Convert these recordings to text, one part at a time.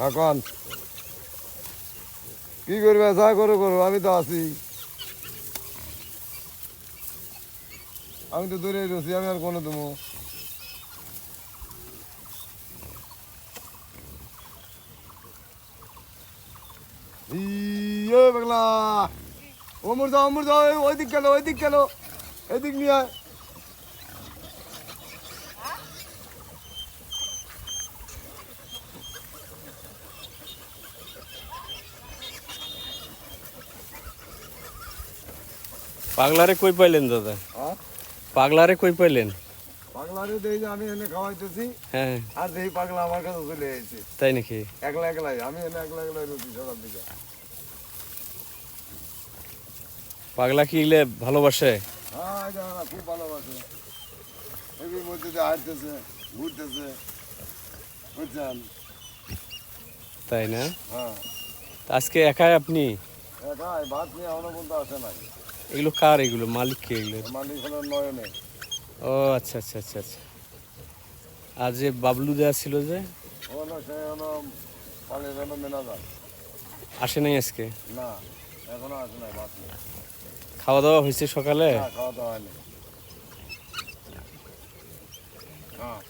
হ্যাঁ কন। কি করবে? যা করো করো, আমি তো আছি। আমি তো দূরে রয়েছি, আমি আর কোনো দেবো ইয়ে বাংলা যাও ওমর যাও, ওই দিক গেল, ওই দিক গেল। এদিক নিয়ে আয়। পাগলারে কই পাইলেন দাদা? হ্যাঁ? পাগলারে কই পাইলেন? পাগলারে দেই যে আমি এনে খাওয়াইতেছি হ্যাঁ। আর পাগলা আমার কাছে চলে এসেছে তাই নাকি? একলা একলাই আমি এনে একলা একলাই রুটি সকাল দিকে। পাগলা কি ইলে ভালোবাসে? হ্যাঁ খুব ভালোবাসে। এগুলোর মধ্যে দিয়ে হাঁটতেছে ঘুরতেছে বুঝছেন? তাই না? হ্যাঁ। আজকে একাই আপনি? একাই ভাত নিয়ে আসে এগুলো কার এগুলো? মালিক কে এগুলো? মালিক হলো নয়নে। ও আচ্ছা আচ্ছা আচ্ছা আচ্ছা। আর যে বাবলু দেয়া ছিল যে? হলো সে হলো পালিয়ে হলো আসে নাই আজকে? না এখনও আসে নাই খাওয়া দাওয়া হয়েছে সকালে? খাওয়া দাওয়া হয়নি হ্যাঁ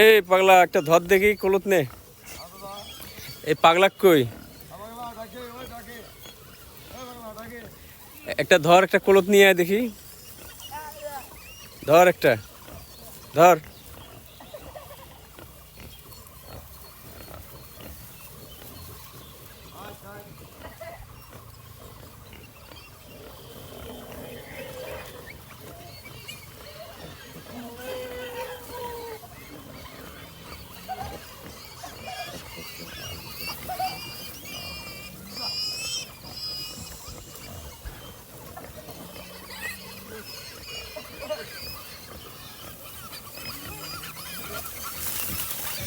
এই পাগলা, একটা ধর দেখি কলত নে। এই পাগলা কই? একটা ধর, একটা কলত নিয়ে আয় দেখি। ধর একটা, ধর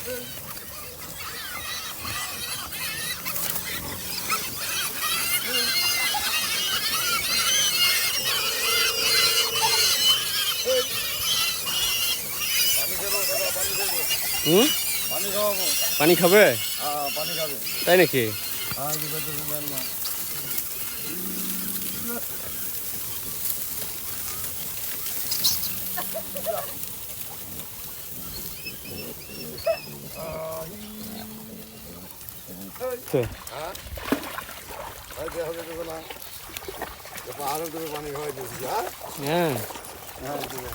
হুম পানি খাওয়াবো পানি খাবে হ্যাঁ পানি খাবে তাই নাকি হ্যাঁ এই যে বেঁচে দেন না তো, হ্যাঁ ভাই দেওয়া হবে দেবে না। এ পাহাড়ের দিকে পানি খাওয়াই দিয়েছি হ্যাঁ? হ্যাঁ হ্যাঁ দেবে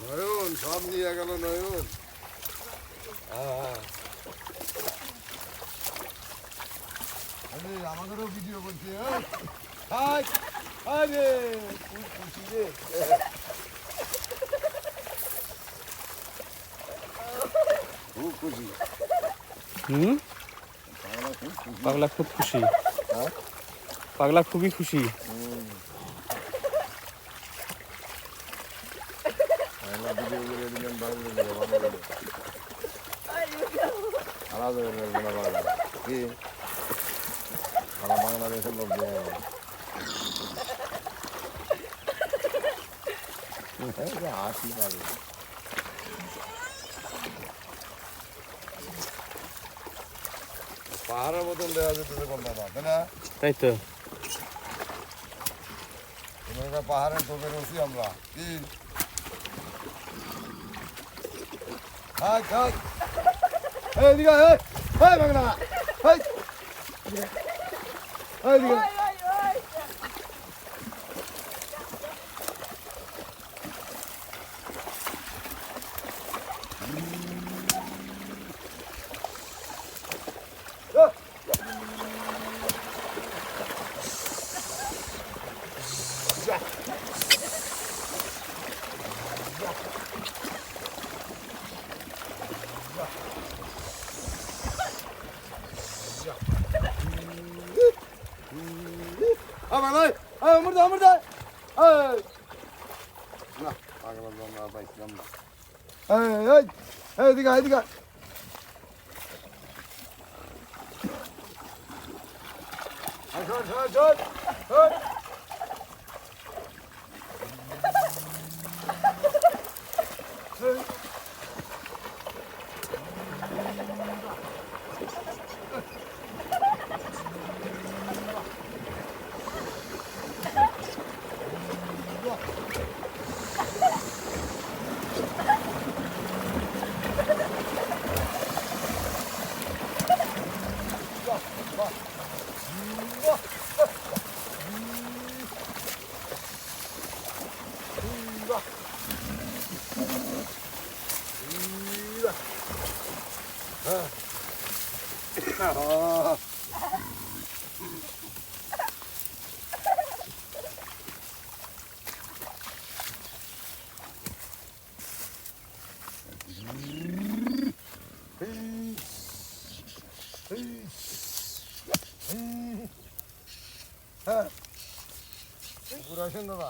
নয়ন সব নিয়ে গেল নয়ন। হ্যাঁ আমাদেরও ভিডিও করছে আরে খুব খুশি রে। খুব খুশি। হুম? আমরা খুব খুশি। পাগলা খুব খুশি। হ্যাঁ? পাগলা খুবই খুশি হুম। আমরা ভিডিও করে দিলেন ভালো করে ভালো করে পাহাড়ের মতন দেওয়া যেতেছে কলকাতা তাই না তাই তো পাহাড়ের টোপে রয়েছি আমরা। কি? হাই হাই এই দিকে এই এই বাংলা এই এই দিকে এই বাংলা এই মুর্দা মুর্দা এই না পাগল বাংলা পাইছিলাম Ay ay. Hadi gel hadi gel. Hadi hadi hadi. শোন আসেন দাদা.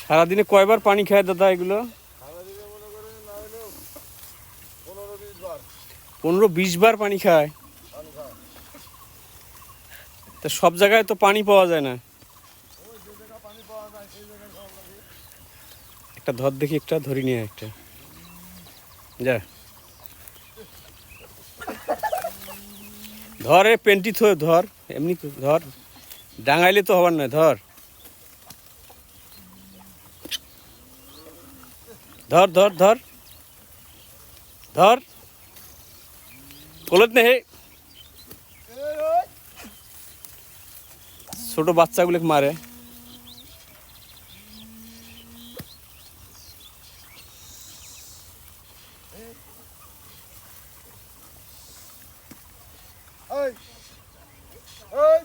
সারাদিনে কয়বার পানি খায় দাদা এগুলো সারাদিনে মনে করেন না হলেও পনেরো বিশ বার পনেরো বিশ বার পানি খায়। তা সব জায়গায় তো পানি পাওয়া যায় না। একটা ধর দেখি, একটা ধরি নিয়ে একটা। যা। ধর পেন্টি থো, ধর। এমনি ধর। ডাঙাইলে তো হবার নয়, ধর। ধর ধর ধর। ধর। কলত নে ছোট বাচ্চাগুলোকে মারে। এই এই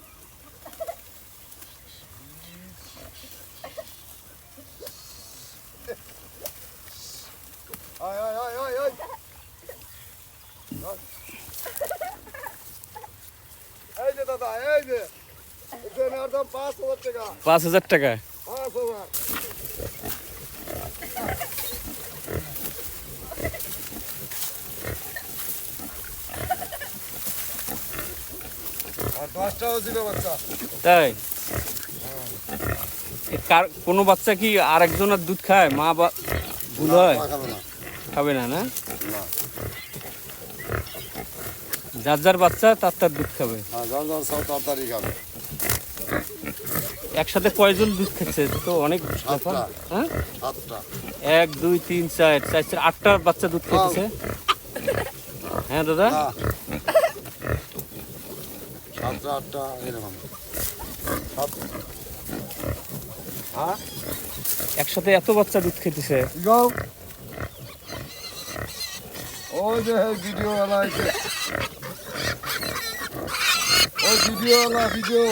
আয় আয় আয় আয় আয় এই যে দাদা এই যে এখানে আর দাম পাঁচ হাজার টাকা। তাই? কার কোনো বাচ্চা কি আর একজনের দুধ খায়? মা বা ভুল হয়? খাবে না? না। যার যার বাচ্চা তার তার দুধ খাবে। হ্যাঁ তাড়াতাড়ি খাবে। একসাথে কয়জন দুধ খাচ্ছে? তো অনেক ব্যাপার। হ্যাঁ? এক দুই তিন চার চার চার আটটা বাচ্চা দুধ খেতেছে হ্যাঁ দাদা? সাতটা আটটা এরকম। একসাথে এত বাচ্চা দুধ খেতেছে। ওই যে ভিডিও ওয়ালা আছে ওই ভিডিও ওয়ালা ভিডিও।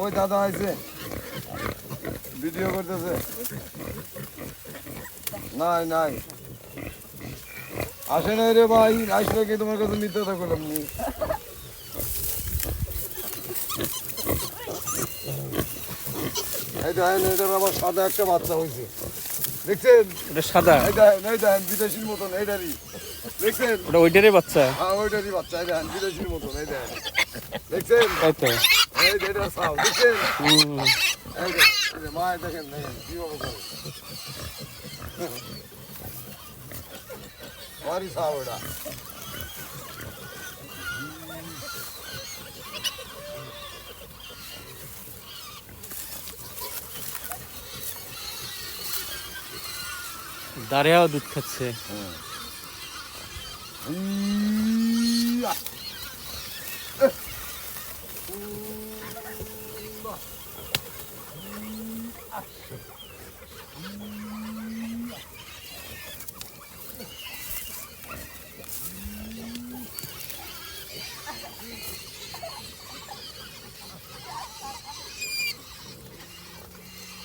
ওই দাদা আছে ভিডিও করতেছে। নাই নাই। আসে নাই রে ভাই আসলে কি তোমার কাছে মিথ্যাটা করলাম নি? এই দেখেন এটার আবার সাদা একটা বাচ্চা হয়েছে দেখছেন? ওটা সাদা। এই দেখেন এই দেখেন বিদেশির মতন এইটারই দেখছেন? ওটা ওইটারই বাচ্চা। হ্যাঁ ওইটারই বাচ্চা এই দেখেন বিদেশির মতন এই দেখেন। দেখছেন? তাই তো। এই এটা সাউ দেখছেন? হুম, এই দেখেন এই মায় দেখেন দেখেন সাউ এটা দাঁড়িয়েও দুধ খাচ্ছে। Oh, shit.